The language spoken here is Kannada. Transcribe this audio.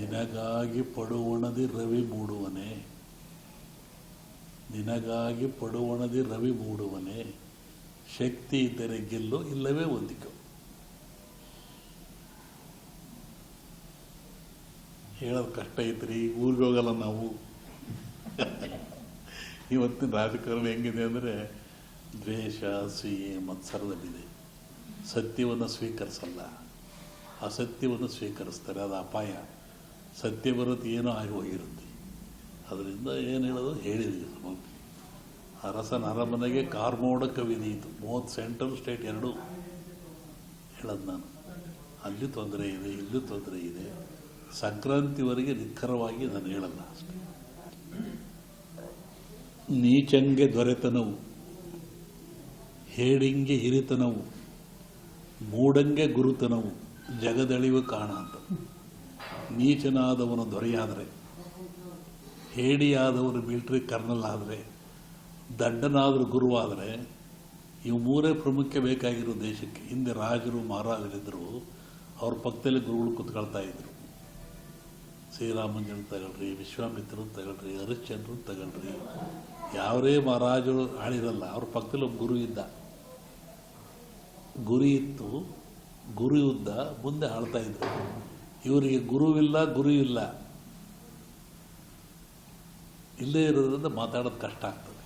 ನಿನಗಾಗಿ ಪಡುವಣದಿ ರವಿ ಮೂಡುವನೆ. ನಿನಗಾಗಿ ಪಡುವಣದಿ ರವಿ ಮೂಡುವನೆ. ಶಕ್ತಿ ಇದ್ದರೆ ಗೆಲ್ಲು ಇಲ್ಲವೇ ಹೊಂದಿಕೋ. ಹೇಳೋದು ಕಷ್ಟ ಐತ್ರಿ, ಊರಿಗೆ ಹೋಗಲ್ಲ ನಾವು. ಇವತ್ತಿನ ರಾಜಕಾರಣ ಹೆಂಗಿದೆ ಅಂದರೆ ದ್ವೇಷ, ಸಿಹಿ, ಮತ್ಸರದಲ್ಲಿದೆ. ಸತ್ಯವನ್ನು ಸ್ವೀಕರಿಸಲ್ಲ. ಅಸತ್ಯವನ್ನು ಸ್ವೀಕರಿಸ್ತಾರೆ, ಅದು ಅಪಾಯ. ಸತ್ಯ ಬರುತ್ತೆ ಏನೋ ಆಗಿ ಹೋಗಿರುತ್ತೆ. ಅದರಿಂದ ಏನು ಹೇಳೋದು? ಸ್ವಲ್ಪ ಅರಸನ ಅರಮನೆಗೆ ಕಾರ್ಮೋಡ ಕವಿದೀತು ಮೂವತ್ತು ಸೆಂಟ್ರಲ್ ಸ್ಟೇಟ್ ಎರಡು ಹೇಳೋದು ನಾನು. ಅಲ್ಲಿ ತೊಂದರೆ ಇದೆ, ಇಲ್ಲೂ ತೊಂದರೆ ಇದೆ. ಸಂಕ್ರಾಂತಿವರೆಗೆ ನಿಖರವಾಗಿ ನಾನು ಹೇಳಲ್ಲ ಅಷ್ಟೇ. ನೀಚಂಗೆ ದೊರೆತನವು, ಹೇಡಿಂಗೆ ಹಿರಿತನವು, ಮೂಡಂಗೆ ಗುರುತನವು, ಜಗದಳಿವು ಕಾಣ ಅಂತ. ನೀಚನಾದವನು ದೊರೆಯಾದರೆ, ಹೇಡಿಯಾದವನು ಮಿಲ್ಟ್ರಿ ಕರ್ನಲ್ ಆದರೆ, ದಂಡನಾದರೂ ಗುರುವಾದರೆ, ಇವು ಮೂರೇ ಪ್ರಮುಖ ಬೇಕಾಗಿರೋ ದೇಶಕ್ಕೆ ಹಿಂದೆ ರಾಜರು ಮಹಾರಾಜರಿದ್ದರು ಅವ್ರ ಪಕ್ಕದಲ್ಲಿ ಗುರುಗಳು ಕೂತ್ಕೊಳ್ತಾ ಇದ್ರು. ಶ್ರೀರಾಮಂಜನ ತಗೊಳ್ರಿ, ವಿಶ್ವಾಮಿತ್ರರು ತಗೊಳ್ರಿ ಹರಿಶ್ಚಂದ್ರ ತಗೊಳ್ರಿ ಯಾವರೇ ಮಹಾರಾಜರು ಆಳಿರಲ್ಲ, ಅವ್ರ ಪಕ್ಕದಲ್ಲಿ ಒಬ್ಬ ಗುರು ಇದ್ದ. ಗುರಿ ಇತ್ತು, ಗುರು ಯುದ್ಧ ಮುಂದೆ ಆಳ್ತಾ ಇದ್ರು. ಇವರಿಗೆ ಗುರುವಿಲ್ಲ ಗುರು ಇಲ್ಲ. ಇಲ್ಲೇ ಇರೋದ್ರಿಂದ ಮಾತಾಡೋದು ಕಷ್ಟ ಆಗ್ತದೆ.